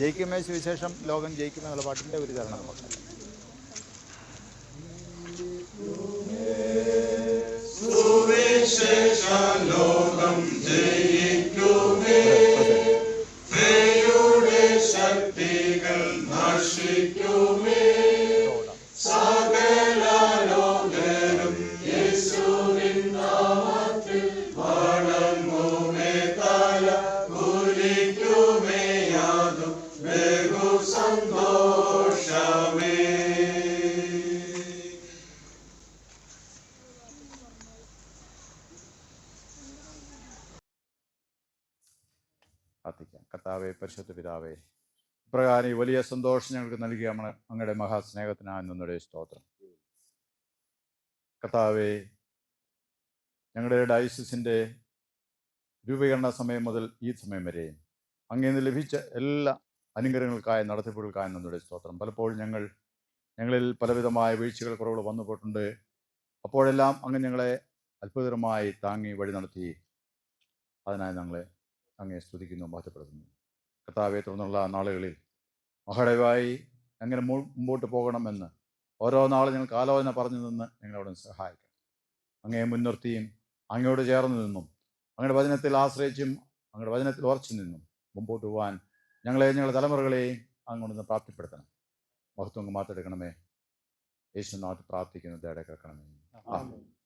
ജയിക്കുമേ സുവിശേഷം ലോകം ജയിക്കുമെന്നുള്ള പാട്ടിന്റെ ഒരു ചരണം നമുക്ക്. കർത്താവെ പരിശുദ്ധ പിതാവേ ഇപ്രകാരം ഈ വലിയ സന്തോഷം ഞങ്ങൾക്ക് നൽകിയ നമ്മൾ അങ്ങയുടെ മഹാസ്നേഹത്തിനായി സ്തോത്രം. കർത്താവെ ഞങ്ങളുടെ ഡയസിസിന്റെ രൂപീകരണ സമയം മുതൽ ഈ സമയം വരെയും അങ്ങനെ ലഭിച്ച എല്ലാ അനുഗ്രഹങ്ങൾക്കായി നടത്തിപ്പുകൾക്കായി നമ്മുടെ സ്തോത്രം. പലപ്പോഴും ഞങ്ങൾ ഞങ്ങളിൽ പലവിധമായ വീഴ്ചകൾ കുറവുകൾ വന്നു പോയിട്ടുണ്ട് അപ്പോഴെല്ലാം അങ്ങ് ഞങ്ങളെ അത്ഭുതകരമായി താങ്ങി വഴി നടത്തി അതിനായി ഞങ്ങളെ അങ്ങേ സ്തുതിക്കുന്നു മാറ്റപ്പെടുത്തുന്നു കർത്താവെ തുടർന്നുള്ള നാളുകളിൽ മഹടവായി എങ്ങനെ മുമ്പോട്ട് പോകണമെന്ന് ഓരോ നാളും ഞങ്ങൾക്ക് ആലോചന പറഞ്ഞു നിന്ന് ഞങ്ങളവിടെ സഹായിക്കാം. അങ്ങയെ മുൻനിർത്തിയും അങ്ങയോട് ചേർന്ന് നിന്നും അങ്ങയുടെ വചനത്തിൽ ആശ്രയിച്ചും അങ്ങയുടെ വചനത്തിൽ ഉറച്ചു നിന്നും മുമ്പോട്ട് പോകാൻ ഞങ്ങളെ ഞങ്ങളുടെ തലമുറകളെയും അങ്ങോട്ട് പ്രാപ്തിപ്പെടുത്തണം. മഹത്വം മാറ്റെടുക്കണമേ. യേശുനാഥ് പ്രാർത്ഥിക്കുന്നത് കേൾക്കണമേ. ആമേൻ.